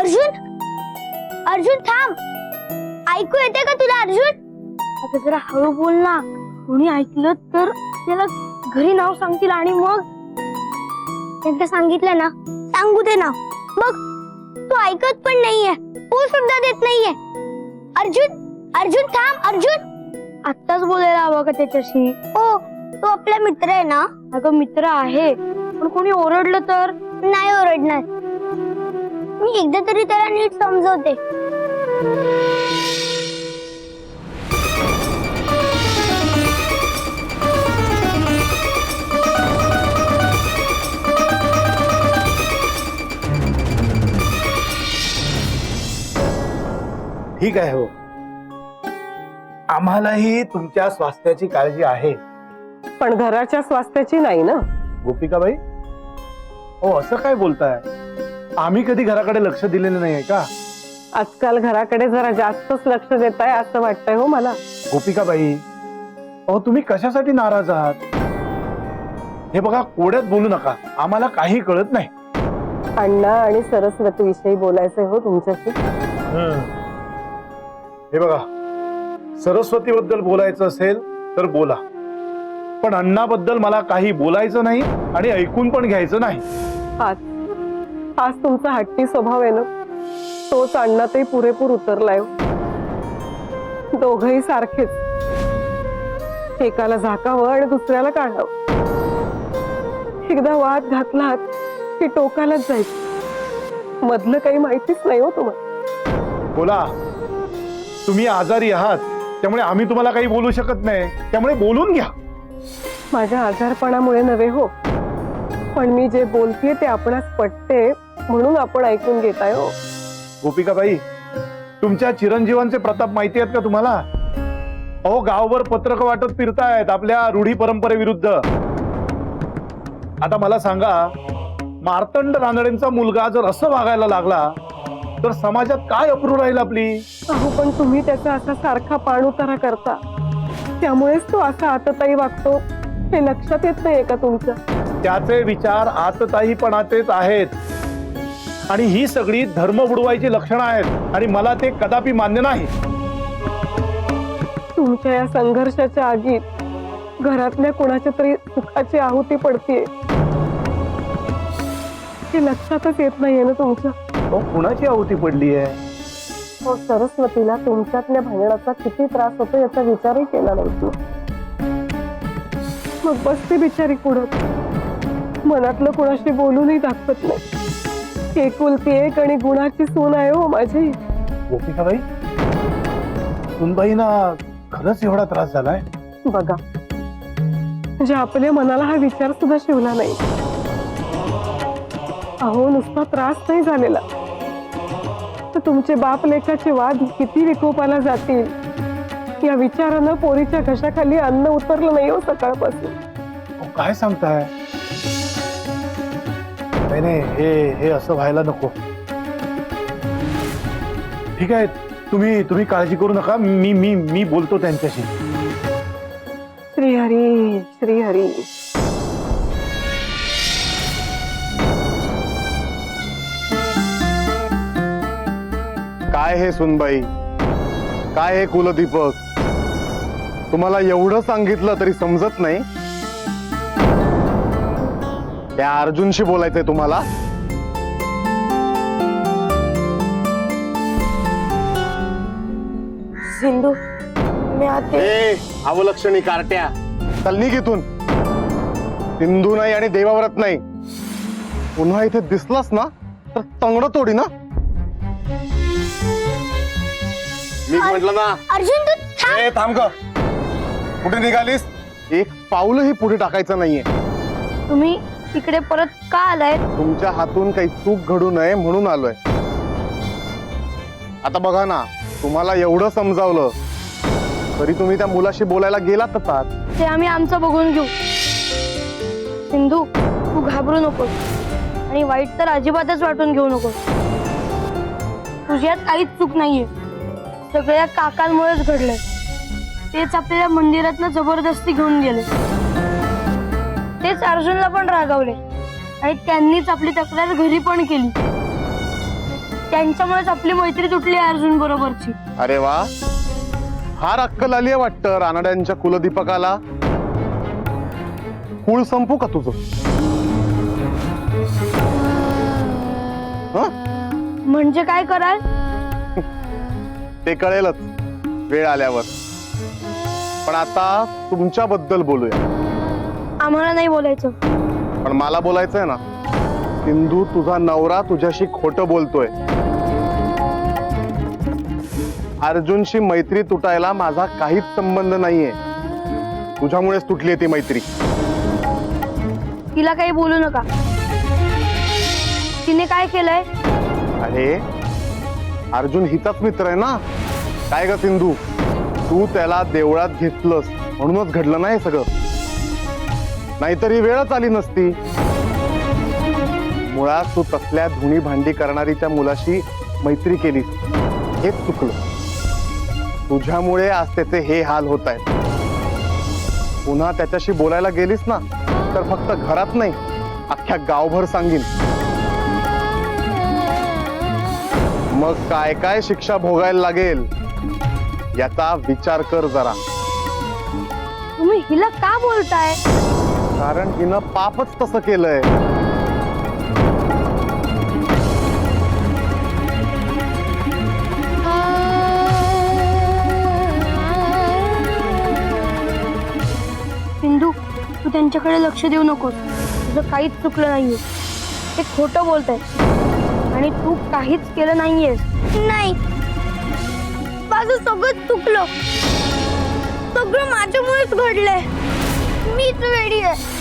अर्जुन? अर्जुन थांब. ऐकू येते का तुला अर्जुन? आता जरा हळू बोल ना. कोणी ऐकलं तर त्याला घरी नाव सांगतील आणि मग? त्यांना सांगितलं ना सांगू दे ना. मग? तू ऐकत पण नाहीये. तू सुद्धा देत नाहीये. अर्जुन अर्जुन थांब अर्जुन. आत्ताच बोलायला हवं का त्याच्याशी? ओ तो आपला मित्र आहे ना? अगं मित्र आहे. पण कोणी ओरडलं तर? नाही ओरडणार. मी एकदा तरी त्याला नीट समजवते. ठीक आहे हो. आम्हालाही तुमच्या स्वास्थ्याची काळजी आहे. पण घराच्या स्वास्थ्याची नाही ना? गोपिकाबाई? हो असं काय बोलताय? आम्ही कधी घराकडे लक्ष दिलेलं नाहीये का? आजकाल घराकडे जरा जास्तच लक्ष देत आहे असं वाटतंय हो मला. गोपिकाबाई अहो तुम्ही कशासाठी नाराज आहात? हे बघा कोड्यात बोलू नका. आम्हाला काही कळत नाही. अण्णा आणि सरस्वती विषयी बोलायचंय हो तुमच्याशी. हे. बघा सरस्वती बद्दल बोलायचं असेल तर बोला. पण अण्णाबद्दल मला काही बोलायचं नाही आणि ऐकून पण घ्यायचं नाही. हाच हाच तुमचा हट्टी स्वभाव आहे ना तोच अण्णातही पुरेपूर उतरलाय हो. दोघही सारखेच. एकाला झाकावं आणि दुसऱ्याला काढावं. एकदा वाद घातलात की टोकालाच जायचं. मधलं काही माहितीच नाही हो तुम्हाला. बोला तुम्ही आजारी आहात त्यामुळे आम्ही तुम्हाला काही बोलू शकत नाही त्यामुळे बोलून घ्या. माझ्या आजारपणामुळे नव्हे हो. पण मी जे बोलतेय ते आपणास पटते म्हणून आपण ऐकून घेताय हो. गोपिकाबाई तुमच्या चिरंजीवांचे प्रताप माहिती आहेत का तुम्हाला? अहो गावभर पत्रक वाटत फिरतायत आपल्या रूढी परंपरेविरुद्ध. आता मला सांगा मार्तंड रानडेंचा मुलगा जर असं वागायला लागला तर समाजात काय अप्रू राहील आपली? अहो पण तुम्ही त्याचा असा सारखा पाण उतारा करता. त्यामुळेच तो असा आतताई वागतो. हे लक्षात येत नाहीये का तुमच्या त्याचे विचार आतताईपणाचेच आहेत. आणि ही सगळी धर्म बुडवायची लक्षणं आहेत. आणि मला ते कदापि मान्य नाही. तुमच्या या संघर्षाच्या आगीत घरातल्या कुणाच्या तरी सुखाची आहुती पडतीये. हे लक्षातच येत नाहीये ना तुमच्या कुणाची आहुती पडली आहे हो सरस्वतीला तुमच्यातल्या भांडणाचा किती त्रास होतो याचा विचारही केला नाही तू मग बसते बिचारी कुडत मनातलं कुणाशी बोलूनही दाखवत नाही. एकुलती एक आणि गुणाची सून आहे हो माझी. गोपिकाबाई सुनबाईना खरंच एवढा त्रास झालाय? बघा म्हणजे आपल्या मनाला हा विचार सुद्धा शिवला नाही. अहो नुसता त्रास नाही झालेला. तर तुमचे बाप लेखाचे वाद किती विकोपाला जातील? या विचारानं पोरीच्या घशाखाली अन्न उतरलं नाही हो सकाळपासून. काय सांगताय? नाही नाही हे हे असं व्हायला नको. ठीक आहे तुम्ही तुम्ही काळजी करू नका. मी मी मी बोलतो त्यांच्याशी. श्रीहरी श्रीहरी. काय हे सुनबाई? काय हे कुलदीपक? तुम्हाला एवढं सांगितलं तरी समजत नाही? त्या अर्जुनशी बोलायचंय तुम्हाला. सिंधू मी आता. ए अवलक्षणी कारट्या. चल निघ इथून. सिंधू नाही आणि देवाव्रत नाही. पुन्हा इथे दिसलास ना तर तंगड तोडी ना. मी म्हटलं ना. अर्जुन तू थांब. ए थांब ग. कुठे निघालीस? एक पाऊलही पुढे टाकायचं नाहीये. तुम्ही इकडे परत का आलाय? तुमच्या हातून काही चूक घडू नये म्हणून आलोय. आता बघा ना तुम्हाला एवढं समजावलं तरी तुम्ही त्या मुलाशी बोलायला गेलातच आहात ते आम्ही आमचं बघून घेऊ. सिंधू तू घाबरू नकोस. आणि वाईट तर अजिबातच वाटून घेऊ नकोस. तुझ्यात काहीच चूक नाहीये. सगळ्या काकांमुळेच घडलंय. तेच आपल्याला मंदिरात जबरदस्ती घेऊन गेले. तेच अर्जुनला पण रागावले. आणि त्यांनीच आपली तक्रार घरी पण केली. त्यांच्यामुळेच आपली मैत्री तुटली अर्जुन बरोबरची. अरे वा. फार अक्कल आली आहे वाटतं रानड्यांच्या कुलदीपकाला. कुळ संपू का तुझं? हं? म्हणजे काय कराल? ते कळेलच. वेळ आल्यावर. पण आता तुमच्याबद्दल बोलूया. आम्हाला नाही बोलायचं. पण मला बोलायचंय ना. सिंधू तुझा नवरा तुझ्याशी खोटं बोलतोय. अर्जुनशी मैत्री तुटायला माझा काहीच संबंध नाहीये. तुझ्यामुळेच तुटली ती मैत्री. तिला काही बोलू नका. तिने काय केलंय? अरे अर्जुन हिचाच मित्र आहे ना? काय ग सिंधू? तू त्याला देवळात घेतलंस. म्हणूनच घडलं नाही सगळं. नाहीतर ही वेळच आली नसती. मुळात तू तसल्या धुणी भांडी करणारीच्या मुलाशी मैत्री केलीस. हेच चुकलं. तुझ्यामुळे आज त्याचे हे हाल होत आहेत पुन्हा त्याच्याशी बोलायला गेलीस ना तर फक्त घरात नाही अख्ख्या गावभर सांगीन. मग काय काय शिक्षा भोगायला लागेल याचा विचार कर जरा. तुम्ही हिला का बोलताय? कारण हिनं पापच तसं केलंय. सिंधू तू त्यांच्याकडे लक्ष देऊ नकोस. तुझं काहीच चुकलं नाहीये. ते खोटं बोलत आणि तू काहीच केलं नाहीयेस नाही. माझं सगळं चुकलं. सगळं माझ्यामुळेच घडलंय. meet the radiator.